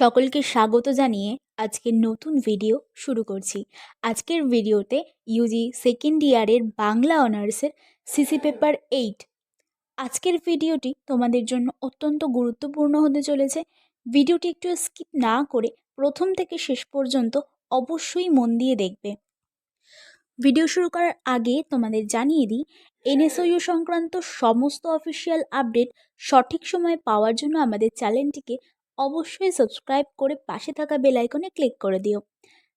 সকলকে স্বাগত জানিয়ে আজকের নতুন ভিডিও শুরু করছি। আজকের ভিডিওতে ইউজি সেকেন্ড ইয়ারের বাংলা অনার্সের সিসি পেপার এইট আজকের ভিডিওটি তোমাদের জন্য অত্যন্ত গুরুত্বপূর্ণ হতে চলেছে। ভিডিওটি একটু স্কিপ না করে প্রথম থেকে শেষ পর্যন্ত অবশ্যই মন দিয়ে দেখবে। ভিডিও শুরু করার আগে তোমাদের জানিয়ে দিই এনএসওইউ সংক্রান্ত সমস্ত অফিসিয়াল আপডেট সঠিক সময়ে পাওয়ার জন্য আমাদের চ্যানেলটিকে অবশ্যই সাবস্ক্রাইব করে পাশে থাকা বেল আইকনে ক্লিক করে দিও।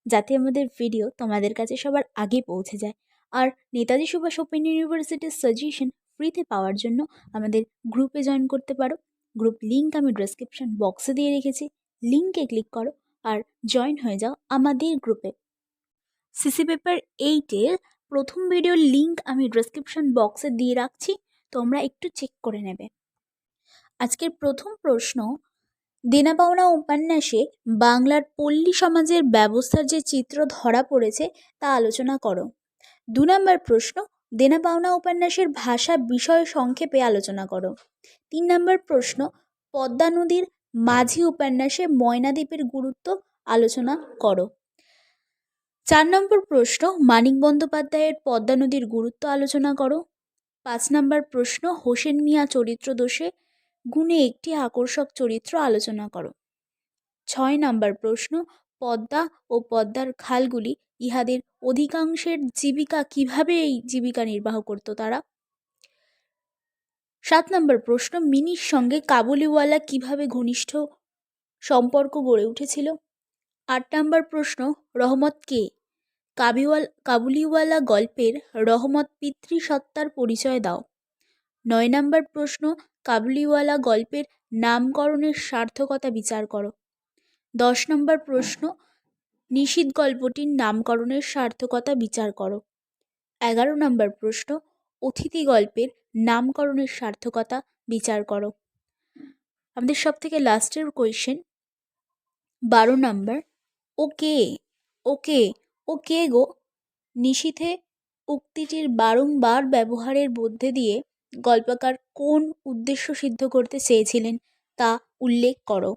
যাতে আমাদের ভিডিও তোমাদের কাছে সবার আগে পৌঁছে যায়। আর নেতাজি সুভাষ ওপেন ইউনিভার্সিটির সাজেশন ফ্রিতে পাওয়ার জন্য আমাদের গ্রুপে জয়েন করতে পারো। গ্রুপ লিঙ্ক আমি ডেসক্রিপশন বক্সে দিয়ে রেখেছি। লিঙ্কে ক্লিক করো আর জয়েন হয়ে যাও আমাদের গ্রুপে সিসি পেপার এইটের প্রথম ভিডিওর লিঙ্ক আমি ডেসক্রিপশন বক্সে দিয়ে রাখছি। তোমরা একটু চেক করে নেবে। আজকের প্রথম প্রশ্ন দেনা পাওনা উপন্যাসে বাংলার পল্লী সমাজের ব্যবস্থার যে চিত্র ধরা পড়েছে তা আলোচনা করো। দু নম্বর প্রশ্ন, দেনাপাওনা উপন্যাসের ভাষা বিষয় সংক্ষেপে আলোচনা করো। তিন নম্বর প্রশ্ন, পদ্মা নদীর মাঝি উপন্যাসে ময়নাদ্বীপের গুরুত্ব আলোচনা করো। চার নম্বর প্রশ্ন, মানিক বন্দ্যোপাধ্যায়ের পদ্মা নদীর গুরুত্ব আলোচনা করো। পাঁচ নম্বর প্রশ্ন, হোসেন মিয়া চরিত্র দোষে গুণে একটি আকর্ষক চরিত্র আলোচনা করো। ছয় নম্বর প্রশ্ন, পদ্মা ও পদ্মার খালগুলি ইহাদের অধিকাংশের জীবিকা কীভাবে এই জীবিকা নির্বাহ করত তারা? সাত নম্বর প্রশ্ন, মিনির সঙ্গে কাবুলিওয়ালা কীভাবে ঘনিষ্ঠ সম্পর্ক গড়ে উঠেছিল? আট নম্বর প্রশ্ন, রহমত কে? কাবিওয়াল, কাবুলিওয়ালা গল্পের রহমত পিতৃসত্তার পরিচয় দাও। নয় নম্বর প্রশ্ন, কাবুলিওয়ালা গল্পের নামকরণের সার্থকতা বিচার করো। দশ নম্বর প্রশ্ন নিশীত গল্পটির নামকরণের সার্থকতা বিচার করো। এগারো নম্বর প্রশ্ন, অতিথি গল্পের নামকরণের সার্থকতা বিচার করো। আমাদের সব থেকে লাস্টের কোয়েশ্চেন বারো নম্বর, ও কে ও কে ও কে গো? নিশীথে উক্তিটির বারংবার ব্যবহারের মধ্যে দিয়ে গল্পকার কোন উদ্দেশ্য সিদ্ধ করতে চেয়েছিলেন তা উল্লেখ করো।